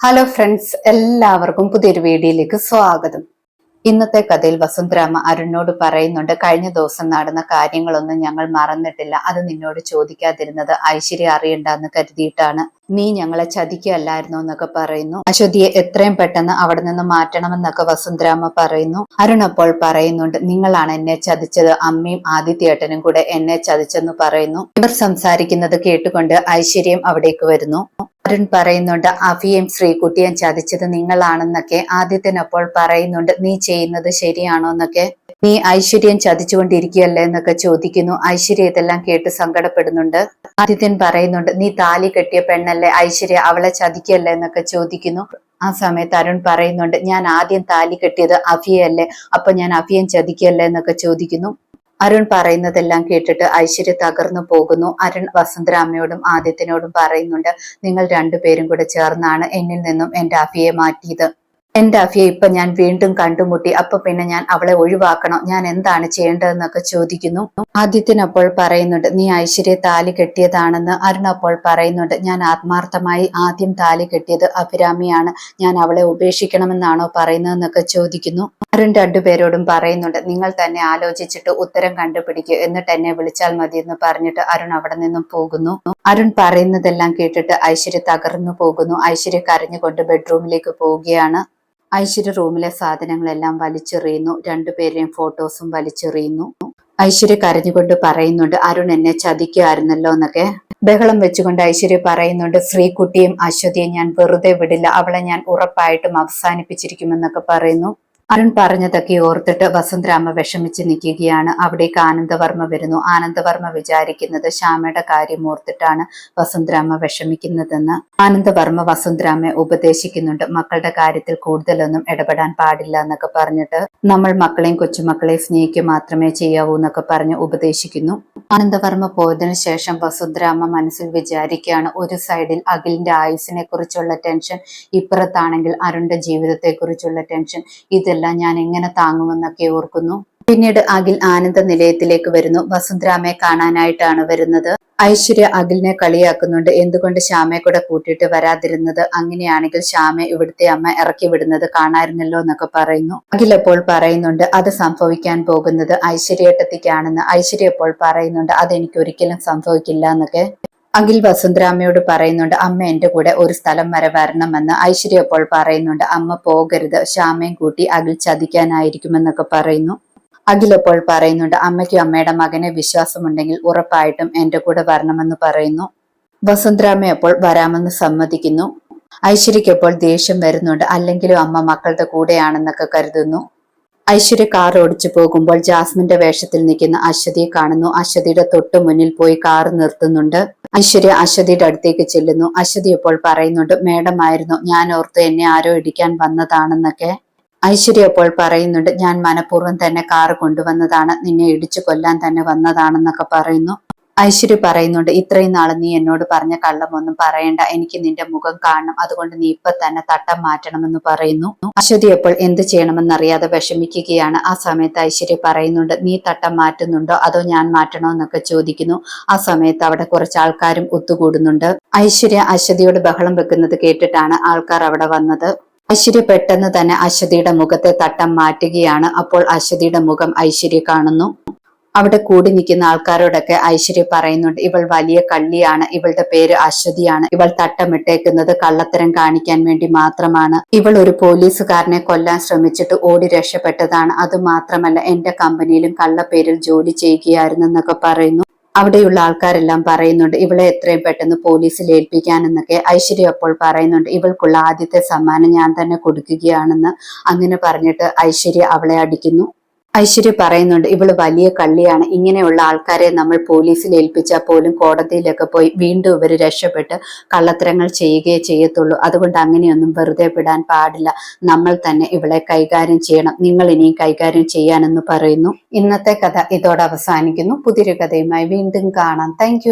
Hello friends എല്ലാവർക്കും പുതിയൊരു വീഡിയോയിലേക്ക് സ്വാഗതം. ഇന്നത്തെ കഥയിൽ വസുന്ധരാമ അരുണിനോട് പറയുന്നുണ്ട് കഴിഞ്ഞ ദിവസം നടന്ന കാര്യങ്ങളൊന്നും ഞങ്ങൾ മറന്നിട്ടില്ല. അത് നിന്നോട് ചോദിക്കാതിരുന്നത് ഐശ്വര്യ അറിയണ്ടെന്ന് കരുതിയിട്ടാണ് നീ ഞങ്ങളെ ചതിക്കുകയല്ലായിരുന്നു എന്നൊക്കെ പറയുന്നു. അശ്വതിയെ എത്രയും പെട്ടെന്ന് അവിടെ നിന്ന് മാറ്റണമെന്നൊക്കെ വസുന്ധരാമ പറയുന്നു. അരുൺ അപ്പോൾ പറയുന്നുണ്ട് നിങ്ങളാണ് എന്നെ ചതിച്ചത്. അമ്മയും ആദിത്യേട്ടനും കൂടെ എന്നെ ചതിച്ചെന്ന് പറയുന്നു. ഇവർ സംസാരിക്കുന്നത് കേട്ടുകൊണ്ട് ഐശ്വര്യം അവിടേക്ക് വരുന്നു. അരുൺ പറയുന്നുണ്ട് അഫിയും ശ്രീകുട്ടിയും ചതിച്ചത് നിങ്ങളാണെന്നൊക്കെ ആദിത്യനപ്പോൾ പറയുന്നുണ്ട്. നീ ചെയ്യുന്നത് ശരിയാണോ എന്നൊക്കെ. നീ ഐശ്വര്യം ചതിച്ചുകൊണ്ടിരിക്കുകയല്ലേ എന്നൊക്കെ ചോദിക്കുന്നു. ഐശ്വര്യ ഇതെല്ലാം കേട്ട് സങ്കടപ്പെടുന്നുണ്ട്. ആദിത്യൻ പറയുന്നുണ്ട് നീ താലി കെട്ടിയ പെണ്ണല്ലേ ഐശ്വര്യ അവളെ ചതിക്കല്ലേ എന്നൊക്കെ ചോദിക്കുന്നു. ആ സമയത്ത് അരുൺ പറയുന്നുണ്ട് ഞാൻ ആദ്യം താലി കെട്ടിയത് അഫിയല്ലേ അപ്പൊ ഞാൻ അഫിയൻ ചതിക്കല്ലേ? എന്നൊക്കെ ചോദിക്കുന്നു. അരുൺ പറയുന്നതെല്ലാം കേട്ടിട്ട് ഐശ്വര്യ തകർന്നു പോകുന്നു. അരുൺ വസുന്ധരാമയോടും ആദിത്യനോടും പറയുന്നുണ്ട് നിങ്ങൾ രണ്ടുപേരും കൂടെ ചേർന്നാണ് എന്നിൽ നിന്നും എന്റെ അഫിയെ മാറ്റിയത്. എന്റെ അഫിയെ ഇപ്പൊ ഞാൻ വീണ്ടും കണ്ടുമുട്ടി. അപ്പൊ പിന്നെ ഞാൻ അവളെ ഒഴിവാക്കണോ? ഞാൻ എന്താണ് ചെയ്യേണ്ടതെന്നൊക്കെ ചോദിക്കുന്നു. ആദിത്യൻ അപ്പോൾ പറയുന്നുണ്ട് നീ ഐശ്വര്യ താലി കെട്ടിയതാണെന്ന് അരുൺ അപ്പോൾ പറയുന്നുണ്ട്. ഞാൻ ആത്മാർത്ഥമായി ആദ്യം താലി കെട്ടിയത് അഭിരാമിയാണ്. ഞാൻ അവളെ ഉപേക്ഷിക്കണമെന്നാണോ പറയുന്നതെന്നൊക്കെ ചോദിക്കുന്നു. അരുൺ രണ്ടുപേരോടും പറയുന്നുണ്ട് നിങ്ങൾ തന്നെ ആലോചിച്ചിട്ട് ഉത്തരം കണ്ടുപിടിക്കുക എന്നിട്ട് എന്നെ വിളിച്ചാൽ മതി എന്ന് പറഞ്ഞിട്ട് അരുൺ അവിടെ നിന്നും പോകുന്നു. അരുൺ പറയുന്നതെല്ലാം കേട്ടിട്ട് ഐശ്വര്യ തകർന്നു പോകുന്നു. ഐശ്വര്യ കരഞ്ഞുകൊണ്ട് ബെഡ്റൂമിലേക്ക് പോവുകയാണ്. ഐശ്വര്യ റൂമിലെ സാധനങ്ങളെല്ലാം വലിച്ചെറിയുന്നു. രണ്ടുപേരെയും ഫോട്ടോസും വലിച്ചെറിയുന്നു. ഐശ്വര്യ കരഞ്ഞുകൊണ്ട് പറയുന്നുണ്ട് അരുൺ എന്നെ ചതിക്കുമായിരുന്നല്ലോ എന്നൊക്കെ. ബഹളം വെച്ചുകൊണ്ട് ഐശ്വര്യ പറയുന്നുണ്ട് ശ്രീകുട്ടിയും അശ്വതിയും ഞാൻ വെറുതെ വിടില്ല. അവളെ ഞാൻ ഉറപ്പായിട്ടും അവസാനിപ്പിച്ചിരിക്കുമെന്നൊക്കെ പറയുന്നു. അരുൺ പറഞ്ഞതൊക്കെ ഓർത്തിട്ട് വസുന്ധരാമ വിഷമിച്ച് നിൽക്കുകയാണ്. അവിടേക്ക് ആനന്ദവർമ്മ വരുന്നു. ആനന്ദവർമ്മ വിചാരിക്കുന്നത് ശ്യാമയുടെ കാര്യം ഓർത്തിട്ടാണ് വസുന്ധരാമ വിഷമിക്കുന്നതെന്ന്. ആനന്ദവർമ്മ വസുന്ധരാമയെ ഉപദേശിക്കുന്നുണ്ട്. മക്കളുടെ കാര്യത്തിൽ കൂടുതലൊന്നും ഇടപെടാൻ പാടില്ല എന്നൊക്കെ പറഞ്ഞിട്ട് നമ്മൾ മക്കളെയും കൊച്ചുമക്കളെയും സ്നേഹിക്കുക മാത്രമേ ചെയ്യാവൂ എന്നൊക്കെ പറഞ്ഞ് ഉപദേശിക്കുന്നു. ആനന്ദവർമ്മ പോയതിനു ശേഷം വസുന്ധരാമ മനസ്സിൽ വിചാരിക്കുകയാണ് ഒരു സൈഡിൽ അഖിലിന്റെ ആയുസിനെ കുറിച്ചുള്ള ടെൻഷൻ ഇപ്പുറത്താണെങ്കിൽ അരുണിന്റെ ജീവിതത്തെ കുറിച്ചുള്ള ടെൻഷൻ ഇതെല്ലാം ഞാൻ എങ്ങനെ താങ്ങുമെന്നൊക്കെ ഓർക്കുന്നു. പിന്നീട് അഖിൽ ആനന്ദ നിലയത്തിലേക്ക് വരുന്നു. വസുന്ധരാമയെ കാണാനായിട്ടാണ് വരുന്നത്. ഐശ്വര്യ അഖിലിനെ കളിയാക്കുന്നുണ്ട്. എന്തുകൊണ്ട് ശ്യാമയെ കൂടെ കൂട്ടിയിട്ട് വരാതിരുന്നത്? അങ്ങനെയാണെങ്കിൽ ശ്യാമ ഇവിടുത്തെ അമ്മ ഇറക്കി വിടുന്നത് കാണായിരുന്നല്ലോ എന്നൊക്കെ പറയുന്നു. അഖിൽ അപ്പോൾ പറയുന്നുണ്ട്? അത് സംഭവിക്കാൻ പോകുന്നത് ഐശ്വര്യേട്ടത്തിക്കാണെന്ന്. ഐശ്വര്യ അപ്പോൾ പറയുന്നുണ്ട്? അതെനിക്ക് ഒരിക്കലും സംഭവിക്കില്ല എന്നൊക്കെ അഖിൽ വസുന്ധരാമ്മയോട് പറയുന്നുണ്ട് അമ്മ എന്റെ കൂടെ ഒരു സ്ഥലം വരെ വരണമെന്ന്. ഐശ്വര്യ അപ്പോൾ പറയുന്നുണ്ട് അമ്മ പോകരുത് ശ്യാമയും കൂട്ടി അഖിൽ ചതിക്കാനായിരിക്കുമെന്നൊക്കെ പറയുന്നു. അഖിൽ അപ്പോൾ പറയുന്നുണ്ട് അമ്മയ്ക്കും അമ്മയുടെ മകനെ വിശ്വാസമുണ്ടെങ്കിൽ ഉറപ്പായിട്ടും എന്റെ കൂടെ വരണമെന്ന് പറയുന്നു. വസുന്ധരാമ്മ അപ്പോൾ വരാമെന്ന് സമ്മതിക്കുന്നു. ഐശ്വര്യയ്ക്ക് അപ്പോൾ ദേഷ്യം വരുന്നുണ്ട് അല്ലെങ്കിലും അമ്മ മക്കളുടെ കൂടെയാണെന്നൊക്കെ കരുതുന്നു. ഐശ്വര്യ കാർ ഓടിച്ചു പോകുമ്പോൾ ജാസ്മിന്റെ വേഷത്തിൽ നിൽക്കുന്ന അശ്വതിയെ കാണുന്നു. അശ്വതിയുടെ തൊട്ടു മുന്നിൽ പോയി കാർ നിർത്തുന്നുണ്ട്. ഐശ്വര്യ അശ്വതിയുടെ അടുത്തേക്ക് ചെല്ലുന്നു. അശ്വതി ഇപ്പോൾ പറയുന്നുണ്ട് മേഡം ആയിരുന്നു. ഞാൻ ഓർത്ത് എന്നെ ആരോ ഇടിക്കാൻ വന്നതാണെന്നൊക്കെ. ഐശ്വര്യ അപ്പോൾ പറയുന്നുണ്ട് ഞാൻ മനഃപൂർവം തന്നെ കാർ കൊണ്ടുവന്നതാണ്. നിന്നെ ഇടിച്ചു കൊല്ലാൻ തന്നെ വന്നതാണെന്നൊക്കെ പറയുന്നു. ഐശ്വര്യ പറയുന്നുണ്ട് ഇത്രയും നാൾ നീ എന്നോട് പറഞ്ഞ കള്ളമൊന്നും പറയണ്ട. എനിക്ക് നിന്റെ മുഖം കാണണം. അതുകൊണ്ട് നീ ഇപ്പൊ തന്നെ തട്ടം മാറ്റണമെന്ന് പറയുന്നു. അശ്വതി അപ്പോൾ എന്ത് ചെയ്യണമെന്നറിയാതെ വിഷമിക്കുകയാണ്. ആ സമയത്ത് ഐശ്വര്യ പറയുന്നുണ്ട് നീ തട്ടം മാറ്റുന്നുണ്ടോ? അതോ ഞാൻ മാറ്റണോ എന്നൊക്കെ ചോദിക്കുന്നു. ആ സമയത്ത് അവിടെ കുറച്ച് ആൾക്കാരും ഒത്തുകൂടുന്നുണ്ട്. ഐശ്വര്യ അശ്വതിയോട് ബഹളം വെക്കുന്നത് കേട്ടിട്ടാണ് ആൾക്കാർ അവിടെ വന്നത്. ഐശ്വര്യ പെട്ടെന്ന് തന്നെ അശ്വതിയുടെ മുഖത്തെ തട്ടം മാറ്റുകയാണ്. അപ്പോൾ അശ്വതിയുടെ മുഖം ഐശ്വര്യ കാണുന്നു. അവിടെ കൂടി നിൽക്കുന്ന ആൾക്കാരോടൊക്കെ ഐശ്വര്യ പറയുന്നുണ്ട് ഇവൾ വലിയ കള്ളിയാണ് ഇവളുടെ പേര് അശ്വതിയാണ്. ഇവൾ തട്ടമിട്ടേക്കുന്നത് കള്ളത്തരം കാണിക്കാൻ വേണ്ടി മാത്രമാണ്. ഇവൾ ഒരു പോലീസുകാരനെ കൊല്ലാൻ ശ്രമിച്ചിട്ട് ഓടി രക്ഷപ്പെട്ടതാണ്. അത് മാത്രമല്ല എന്റെ കമ്പനിയിലും കള്ളപ്പേരിൽ ജോലി ചെയ്യുകയായിരുന്നെന്നൊക്കെ പറയുന്നു. അവിടെയുള്ള ആൾക്കാരെല്ലാം പറയുന്നുണ്ട് ഇവളെ എത്രയും പെട്ടെന്ന് പോലീസിൽ ഏൽപ്പിക്കാനെന്നൊക്കെ. ഐശ്വര്യ അപ്പോൾ പറയുന്നുണ്ട് ഇവൾക്കുള്ള ആദ്യത്തെ സമ്മാനം ഞാൻ തന്നെ കൊടുക്കുകയാണെന്ന്. അങ്ങനെ പറഞ്ഞിട്ട് ഐശ്വര്യ അവളെ അടിക്കുന്നു. ഐശ്വര്യ പറയുന്നുണ്ട് ഇവൾ വലിയ കള്ളിയാണ്. ഇങ്ങനെയുള്ള ആൾക്കാരെ നമ്മൾ പോലീസിൽ ഏൽപ്പിച്ചാൽ പോലും കോടതിയിലൊക്കെ പോയി വീണ്ടും ഇവർ രക്ഷപ്പെട്ട് കള്ളത്തരങ്ങൾ ചെയ്യുകയേ ചെയ്യത്തുള്ളൂ. അതുകൊണ്ട് അങ്ങനെയൊന്നും വെറുതെ വിടാൻ പാടില്ല. നമ്മൾ തന്നെ ഇവളെ കൈകാര്യം ചെയ്യണം. നിങ്ങൾ ഇനിയും കൈകാര്യം ചെയ്യാനെന്ന് പറയുന്നു. ഇന്നത്തെ കഥ ഇതോടെ അവസാനിക്കുന്നു. പുതിയൊരു കഥയുമായി വീണ്ടും കാണാം. താങ്ക്